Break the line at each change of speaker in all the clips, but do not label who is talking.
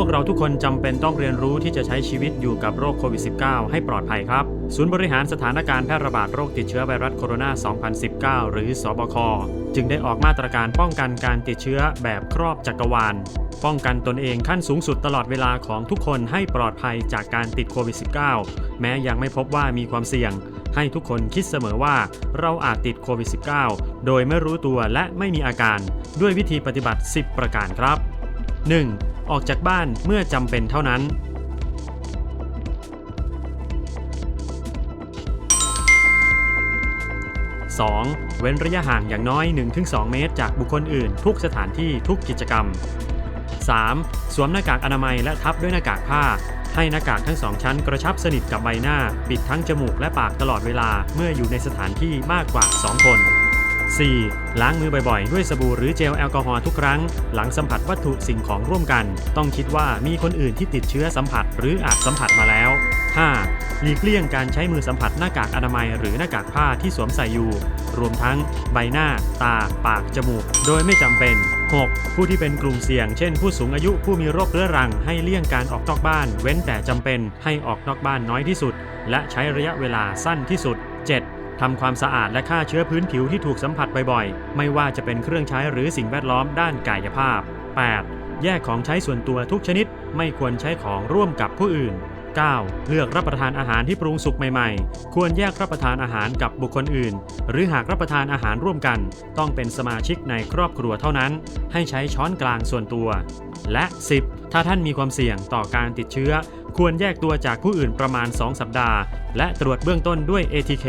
วกเราทุกคนจำเป็นต้องเรียนรู้ที่จะใช้ชีวิตอยู่กับโรคโควิด -19 ให้ปลอดภัยครับ ศูนย์บริหารสถานการณ์แพร่ระบาดโรคติดเชื้อไวรัสโคโรนา 2019 หรือสบค จึงได้ออกมาตรการป้องกันการติดเชื้อแบบครอบจักรวาล ป้องกันตนเองขั้นสูงสุดตลอดเวลาของทุกคนให้ปลอดภัยจากการติดโควิด -19 แม้ยังไม่พบว่ามีความเสี่ยง ให้ทุกคนคิดเสมอว่าเราอาจติดโควิด -19 โดยไม่รู้ตัวและไม่มีอาการ ด้วยวิธีปฏิบัติ 10 ประการครับ 1. ออกจากบ้านเมื่อจำเป็นเท่านั้น 2. เว้นระยะห่างอย่างน้อย 1-2 เมตร จากบุคคลอื่น ทุกสถานที่ทุกกิจกรรม 3. สวมหน้ากากอนามัยและทับด้วยหน้ากากผ้า ให้หน้ากากทั้งสองชั้นกระชับสนิทกับใบหน้า ปิดทั้งจมูกและปากตลอดเวลาเมื่ออยู่ในสถานที่มากกว่า 2 คน 4. ล้างมือบ่อยๆ ด้วยสบู่หรือเจลแอลกอฮอล์ทุกครั้ง หลังสัมผัสวัตถุสิ่งของร่วมกัน ต้องคิดว่ามีคนอื่นที่ติดเชื้อสัมผัส หรืออาจสัมผัสมาแล้ว 5. หลีกเลี่ยงการใช้มือสัมผัสหน้ากากอนามัยหรือหน้ากากผ้าที่สวมใส่อยู่ รวมทั้งใบหน้า ตา ปาก จมูก โดยไม่จำเป็น 6. ผู้ที่เป็นกลุ่มเสี่ยง เช่น ผู้สูงอายุผู้มีโรคเรื้อรัง ให้เลี่ยงการออกนอกบ้าน เว้นแต่จำเป็นให้ออกนอกบ้านน้อยที่สุด และใช้ระยะเวลาสั้นที่สุด 7. ทำความสะอาดและฆ่าเชื้อพื้นผิวที่ถูกสัมผัสบ่อยๆ ไม่ว่าจะเป็นเครื่องใช้หรือสิ่งแวดล้อมด้านกายภาพ 8. แยกของใช้ส่วนตัวทุกชนิด ไม่ควรใช้ของร่วมกับผู้อื่น 9. เลือกรับประทานอาหารที่ปรุงสุกใหม่ๆ ควรแยกรับประทานอาหารกับบุคคลอื่น หรือหากรับประทานอาหารร่วมกัน ต้องเป็นสมาชิกในครอบครัวเท่านั้น ให้ใช้ช้อนกลางส่วนตัว และ 10. ถ้าท่านมีความเสี่ยงต่อการติดเชื้อ ควรแยกตัวจากผู้อื่นประมาณ 2 สัปดาห์ และตรวจเบื้องต้นด้วย ATK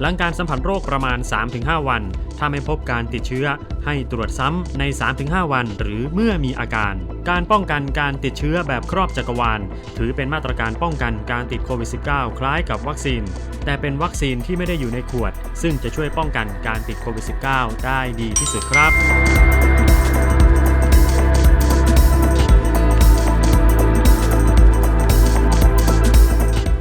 หลังการสัมผัสโรคประมาณ 3-5 วัน ถ้าไม่พบการติดเชื้อ ให้ตรวจซ้ำใน 3-5 วัน หรือเมื่อมีอาการ การป้องกันการติดเชื้อแบบครอบจักรวาล ถือเป็นมาตรการป้องกันการติดโควิด -19 คล้ายกับวัคซีน แต่เป็นวัคซีนที่ไม่ได้อยู่ในขวด ซึ่งจะช่วยป้องกันการติดโควิด -19 ได้ดีที่สุดครับ